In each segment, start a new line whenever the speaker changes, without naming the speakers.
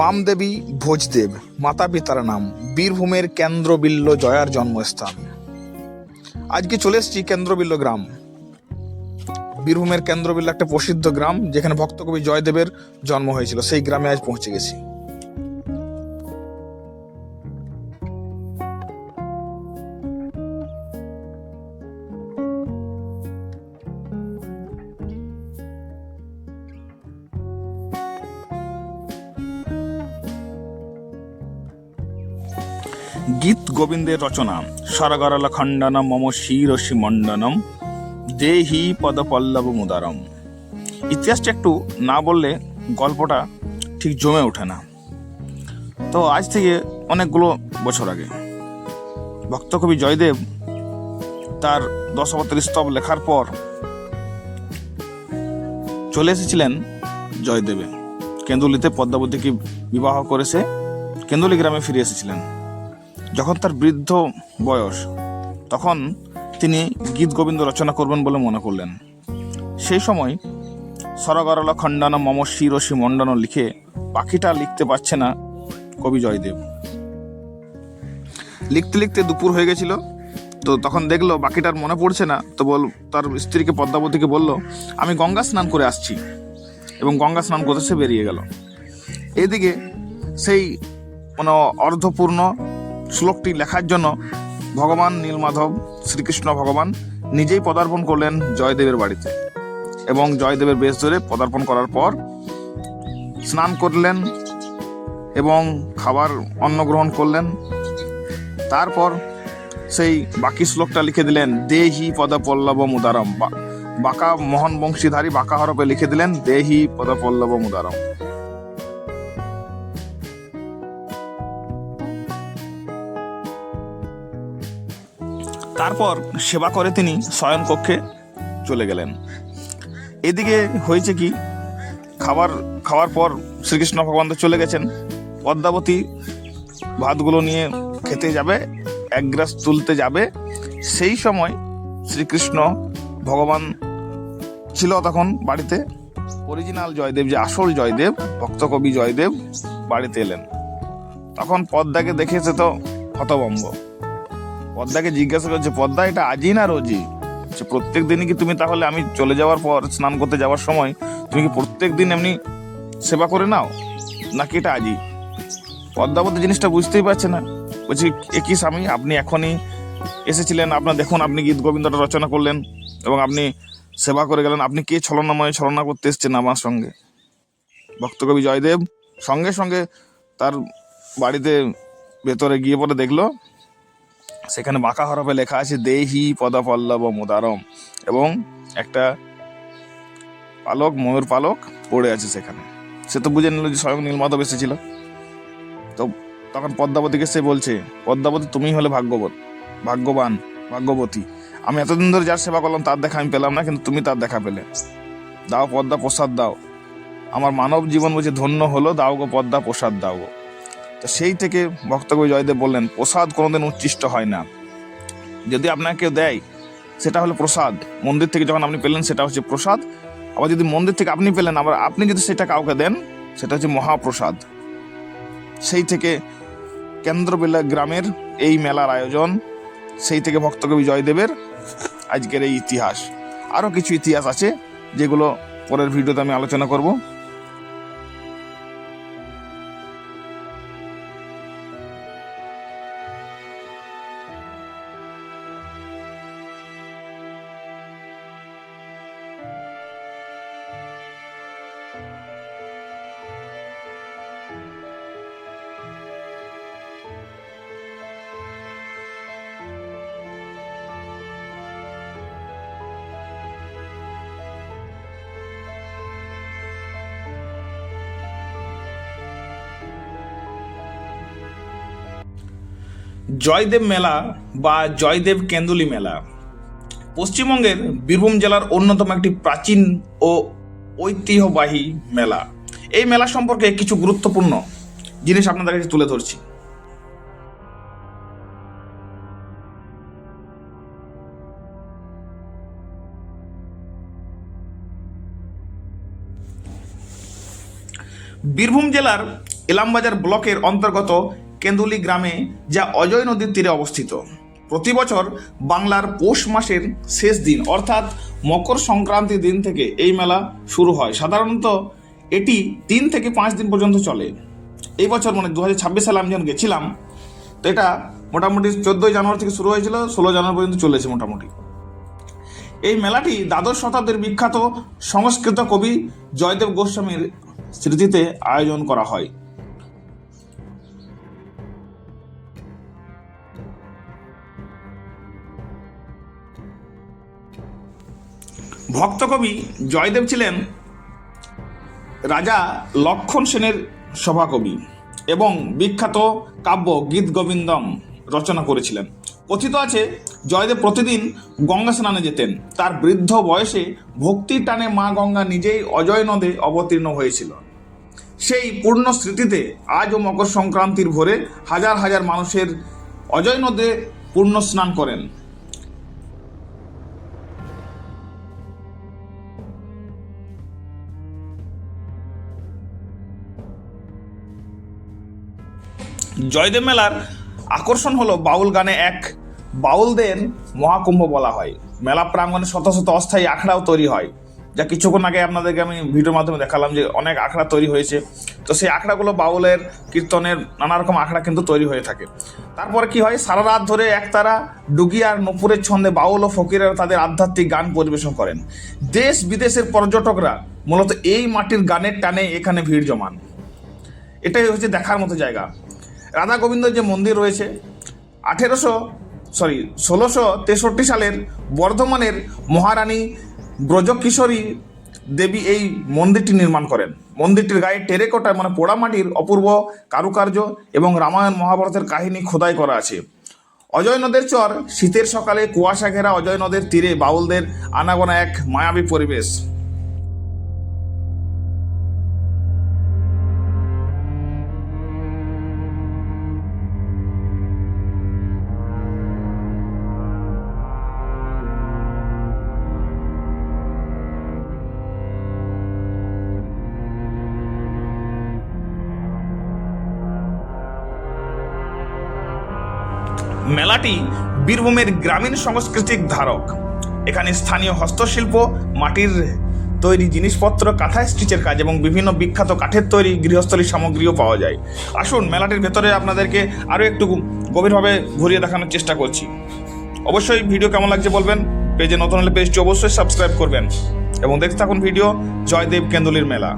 বামদেবী ভোজদেব মাতা পিতার নাম, বীরভূমের কেন্দ্রবিল্ল জয়ার জন্মস্থান। আজকে চলে এসছি কেন্দ্রবিল্ল গ্রাম। বীরভূমের কেন্দ্রবিল্ল একটা প্রসিদ্ধ গ্রাম, যেখানে ভক্তকবি জয়দেবের জন্ম হয়েছিল। সেই গ্রামে আজ পৌঁছে গেছি। গীত গোবিন্দের রচনা। সরগরল খণ্ডনম, মম শিরসি মণ্ডনম, দেহি পদপল্লব মুদারম। ইতিহাসটা একটু না বললে গল্পটা ঠিক জমে ওঠে না। তো আজ থেকে অনেকগুলো বছর আগে। ভক্তকবি জয়দেব তার দশাবতার স্তব লেখার পর চলে এসেছিলেন জয়দেবে। কেন্দুলিতে পদ্মাবতীকে বিবাহ করেছে, কেন্দুলি গ্রামে ফিরে এসেছিলেন। যখন তার বৃদ্ধ বয়স, তখন তিনি গীত গোবিন্দ রচনা করবেন বলে মনে করলেন। সেই সময় সরগরল খণ্ডন মম শিরসি মণ্ডন লিখে পাখিটা লিখতে পারছে না কবি জয়দেব। লিখতে লিখতে দুপুর হয়ে গেছিল, তো তখন দেখল বাকিটার মনে পড়ছে না, তো বল, তার স্ত্রীকে পদ্মাবতীকে বলল, আমি গঙ্গা স্নান করে আসছি। এবং গঙ্গা স্নান করতে সে বেরিয়ে গেল। এদিকে সেই মানে অর্ধপূর্ণ শ্লোকটি লেখার জন্য ভগবান নীলমাধব, শ্রীকৃষ্ণ ভগবান নিজেই পদার্পণ করলেন জয়দেবের বাড়িতে। এবং জয়দেবের বেশ ধরে পদার্পণ করার পর স্নান করলেন এবং খাবার অন্ন গ্রহণ করলেন। তারপর সেই বাকি শ্লোকটা লিখে দিলেন, দেহি পদ পল্লব মুদারম বাঁকা মোহন বংশীধারী বাঁকা হরপে লিখে দিলেন, দেহি পদ পল্লব মুদারম তারপর সেবা করে তিনি শয়ন কক্ষে চলে গেলেন। এদিকে হয়েছে কি, খাবার, খাওয়ার পর শ্রীকৃষ্ণ ভগবান তো চলে গেছেন। পদ্মাবতী ভাতগুলো নিয়ে খেতে যাবে, এক গ্রাস তুলতে যাবে। সেই সময় শ্রীকৃষ্ণ ভগবান ছিল তখন বাড়িতে। অরিজিনাল জয়দেব যে আসল জয়দেব, ভক্তকবি জয়দেব বাড়িতে এলেন। তখন পদ্মাকে দেখেছে তো হতবম্ব পদ্মাকে জিজ্ঞাসা করছে, পদ্মা, এটা আজই না রোজই? প্রত্যেক দিনই কি তুমি তাহলে আমি চলে যাওয়ার পর, স্নান করতে যাওয়ার সময়, তুমি কি প্রত্যেক দিন এমনি সেবা করে নাও? নাকি এটা আজই? পদ্মাবতী জিনিসটা বুঝতেই পারছে না। বলছি একই স্বামী? আপনি এখনই এসেছিলেন, আপনার দেখুন, আপনি গীত গোবিন্দটা রচনা করলেন এবং আপনি সেবা করে গেলেন। আপনি কে ছলনাময় ছলনা করতে এসছেন আমার সঙ্গে? ভক্তকবি জয়দেব সঙ্গে সঙ্গে তার বাড়িতে ভেতরে গিয়ে পরে দেখল সেখানে বাঁকা হরফে লেখা আছে, দেহি পদপল্লব মুদারম। এবং একটা পালক, ময়ূর পালক পড়ে আছে সেখানে। সে তো বুঝে নিল যে স্বয়ং নীলমাধব এসেছিল। তো তখন পদ্মাবতীকে সে বলছে, পদ্মাবতী তুমি হলে ভাগ্যবত, ভাগ্যবান, ভাগ্যবতী। আমি এতদিন ধরে যার সেবা করলাম, তার দেখা আমি পেলাম না, কিন্তু তুমি তার দেখা পেলে। দাও পদ্মা প্রসাদ দাও। আমার মানব জীবন বুঝে ধন্য হলো, দাও গো পদ্মা প্রসাদ দাও গো। তো সেই থেকে ভক্তকবি জয়দেব বললেন, প্রসাদ কোনোদিন উচ্ছিষ্ট হয় না। যদি আপনাকে দেয়, সেটা হলো প্রসাদ। মন্দির থেকে যখন আপনি পেলেন, সেটা হচ্ছে প্রসাদ। আবার যদি মন্দির থেকে আপনি পেলেন, আবার আপনি যদি সেটা কাউকে দেন, সেটা হচ্ছে মহাপ্রসাদ। সেই থেকে কেন্দ্রবেলা গ্রামের এই মেলার আয়োজন, সেই থেকে ভক্তকবি জয়দেবের আজকের এই ইতিহাস। আরও কিছু ইতিহাস আছে, যেগুলো পরের ভিডিওতে আমি আলোচনা করব। জয়দেব মেলা বা জয়দেব কেন্দুলি মেলা। পশ্চিমবঙ্গের বীরভূম জেলার অন্যতম একটি প্রাচীন ও ঐতিহ্যবাহী মেলা। এই মেলা সম্পর্কে কিছু গুরুত্বপূর্ণ জিনিস আপনাদের কাছে তুলে ধরছি। বীরভূম জেলার ইলামবাজার ব্লকের অন্তর্গত কেন্দুলি গ্রামে যা অজয় নদীর তীরে অবস্থিত। প্রতি বছর বাংলার পৌষ মাসের শেষ দিন, অর্থাৎ মকর সংক্রান্তির দিন থেকে এই মেলা শুরু হয়। সাধারণত এটি তিন থেকে পাঁচ দিন পর্যন্ত চলে। এই বছর মানে দু হাজার ছাব্বিশ সালে আমি যখন গেছিলাম, তো এটা মোটামুটি চোদ্দোই জানুয়ারি থেকে শুরু হয়েছিল, ষোলো জানুয়ারি পর্যন্ত চলেছে মোটামুটি। এই মেলাটি দ্বাদশ শতাব্দীর বিখ্যাত সংস্কৃত কবি জয়দেব গোস্বামীর স্মৃতিতে আয়োজন করা হয়। ভক্তকবি জয়দেব ছিলেন রাজা লক্ষণ সেনের সভাকবি এবং বিখ্যাত কাব্য গীত গোবিন্দম রচনা করেছিলেন। কথিত আছে, জয়দেব প্রতিদিন গঙ্গা স্নানে যেতেন। তার বৃদ্ধ বয়সে ভক্তির টানে মা গঙ্গা নিজেই অজয় নদে অবতীর্ণ হয়েছিল। সেই পূর্ণ স্মৃতিতে আজও মকর সংক্রান্তির ভোরে হাজার হাজার মানুষের অজয় নদে পূর্ণ স্নান করেন। জয়দেব মেলার আকর্ষণ হলো বাউল গানে এক বাউলদের মহাকুম্ভ বলা হয়। মেলা প্রাঙ্গণে শত শত অস্থায়ী আখড়াও তৈরি হয়। যা কিছুক্ষণ আগে আপনাদেরকে আমি ভিডিওর মাধ্যমে দেখালাম যে অনেক আখড়া তৈরি হয়েছে। তো সেই আখড়াগুলো বাউলের কীর্তনের নানা রকম আখড়া কিন্তু তৈরি হয়ে থাকে। তারপরে কি হয়? সারা রাত ধরে একতারা ডুগি আর নপুরের ছন্দে বাউল ও ফকিরেরা তাদের আধ্যাত্মিক গান পরিবেশন করেন। দেশ বিদেশের পর্যটকরা মূলত এই মাটির গানের টানে এখানে ভিড় জমান। এটাই হচ্ছে দেখার মতো জায়গা। রাধা গোবিন্দ যে মন্দির রয়েছে, আঠেরোশো সরি ষোলোশো তেষট্টি সালের বর্ধমানের মহারানী ব্রজকিশোরী দেবী এই মন্দিরটি নির্মাণ করেন। মন্দিরটির গায়ে টেরেকোটা মানে পোড়ামাটির অপূর্ব কারুকার্য এবং রামায়ণ মহাভারতের কাহিনী খোদাই করা আছে। অজয় নদের চর, শীতের সকালে কুয়াশা ঘেরা অজয় নদের তীরে বাউলদের আনাগোনা এক মায়াবী পরিবেশ। মেলাটি বীরভূমের গ্রামীণ সাংস্কৃতিক ধারক। এখানে স্থানীয় হস্তশিল্প, মাটির তৈরি জিনিসপত্র, কাঁথা স্টিচের কাজ এবং বিভিন্ন বিখ্যাত কাঠের তৈরি গৃহস্থলী সামগ্রীও পাওয়া যায়। আসুন, মেলাটির ভেতরে আপনাদেরকে আরও একটু গভীরভাবে ঘুরিয়ে দেখানোর চেষ্টা করছি। অবশ্যই ভিডিও কেমন লাগছে বলবেন, পেজে নতুন হলে পেজটি অবশ্যই সাবস্ক্রাইব করবেন। এবং দেখতে থাকুন ভিডিও জয়দেব কেন্দুলির মেলা।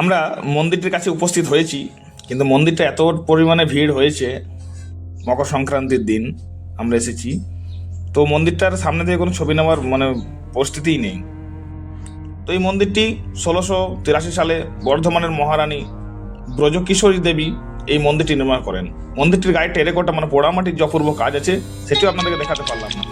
আমরা মন্দিরটির কাছে উপস্থিত হয়েছি, কিন্তু মন্দিরটা এত পরিমাণে ভিড় হয়েছে, মকর সংক্রান্তির দিন আমরা এসেছি। তো মন্দিরটার সামনে থেকে কোনো ছবি নেওয়ার মানে পরিস্থিতিই নেই। তো এই মন্দিরটি ষোলোশো তিরাশি সালে বর্ধমানের মহারানী ব্রজকিশোরী দেবী এই মন্দিরটি নির্মাণ করেন। মন্দিরটির গায়ে টেরেকোটা মানে পোড়ামাটির যে অপূর্ব কাজ আছে, সেটিও আপনাদেরকে দেখাতে পারলাম না।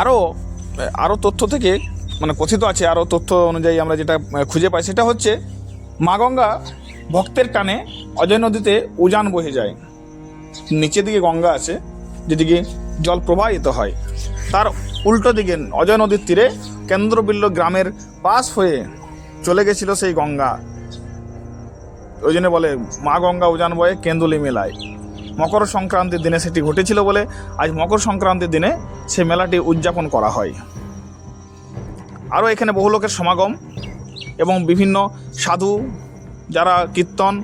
আরও আরও তথ্য থেকে মানে কথিত আছে আরও তথ্য অনুযায়ী আমরা যেটা খুঁজে পাই, সেটা হচ্ছে মা গঙ্গা ভক্তের কানে অজয় নদীতে উজান বহে যায়। নিচের দিকে গঙ্গা আছে, যেদিকে জল প্রবাহিত হয়। তার উল্টো দিকে অজয় নদীর তীরে কেন্দ্রবিল্ল গ্রামের পাশ হয়ে চলে গেছিল সেই গঙ্গা। ওই জন্য বলে মা গঙ্গা উজান বয়ে কেন্দুলি মেলায়। মকর সংক্রান্তির দিনে সেটি ঘটেছিল বলে আজ মকর সংক্রান্তির দিনে সেই মেলাটি উদযাপন করা হয়। আরও এখানে বহু লোকের সমাগম এবং বিভিন্ন সাধু যারা কীর্তন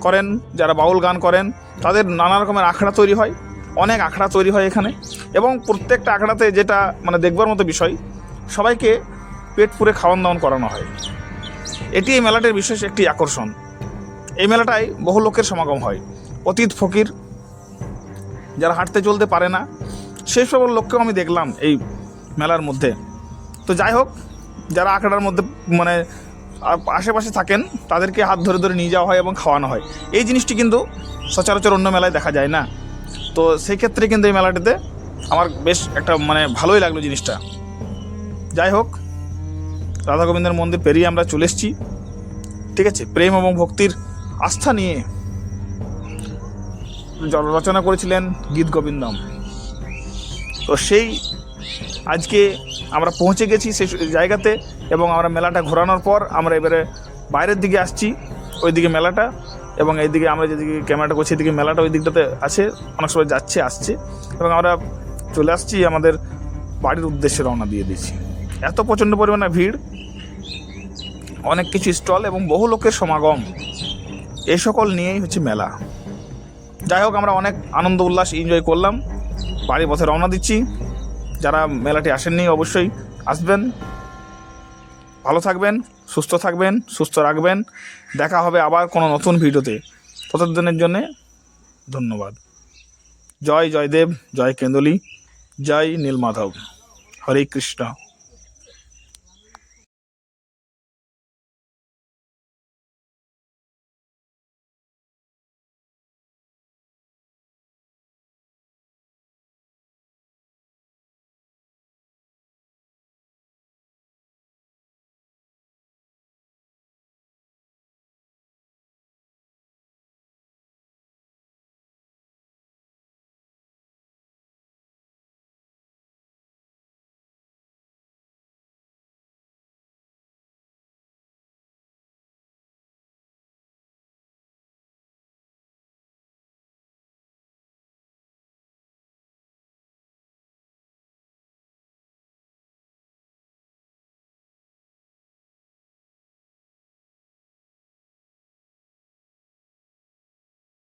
করেন, যারা বাউল গান করেন, তাদের নানা রকমের আখড়া তৈরি হয়, অনেক আখড়া তৈরি হয় এখানে এবং প্রত্যেকটা আখড়াতে যেটা মানে দেখবার মতো বিষয়, সবাইকে পেট পুরে খাওয়ান দাওয়ান করানো হয়। এটি এই মেলাটির বিশেষ একটি আকর্ষণ। এই মেলাটায় বহু লোকের সমাগম হয়। অতীত ফকির যারা হাঁটতে চলতে পারে না, সেই সব লোককেও আমি দেখলাম এই মেলার মধ্যে। তো যাই হোক, যারা আখড়ার মধ্যে মানে আশেপাশে থাকেন, তাদেরকে হাত ধরে ধরে নিয়ে যাওয়া হয় এবং খাওয়ানো হয়। এই জিনিসটি কিন্তু সচরাচর অন্য মেলায় দেখা যায় না। তো সেই ক্ষেত্রে কিন্তু এই মেলাটিতে আমার বেশ একটা মানে ভালোই লাগল জিনিসটা। যাই হোক রাধা গোবিন্দের মন্দির পেরিয়ে আমরা চলে এসেছি। ঠিক আছে, প্রেম এবং ভক্তির আস্থা নিয়ে রচনা করেছিলেন গীত গোবিন্দম। তো সেই আজকে আমরা পৌঁছে গেছি সেই জায়গাতে এবং আমরা মেলাটা ঘোরানোর পর আমরা এবারে বাইরের দিকে আসছি, ওইদিকে মেলাটা এবং এইদিকে আমরা যেদিকে ক্যামেরাটা করছি এদিকে মেলাটা ওই দিকটাতে আছে, অনেক সময় যাচ্ছে, আসছে এবং আমরা চলে আসছি আমাদের বাড়ির উদ্দেশ্যে রওনা দিয়ে দিচ্ছি। এত প্রচণ্ড পরিমাণে ভিড়, অনেক কিছু স্টল এবং বহু লোকের সমাগম এই সকল নিয়েই হচ্ছে মেলা। যাই হোক, আমরা অনেক আনন্দ, উল্লাস এনজয় করলাম। বাড়ির পথে রওনা দিচ্ছি। যারা মেলাটি আসেননি, অবশ্যই আসবেন। ভালো থাকবেন, সুস্থ থাকবেন, সুস্থ রাখবেন। দেখা হবে আবার কোনো নতুন ভিডিওতে। ততদিনের জন্যে ধন্যবাদ। জয় জয়দেব, জয় কেন্দলি, জয় নীলমাধব। হরে কৃষ্ণ।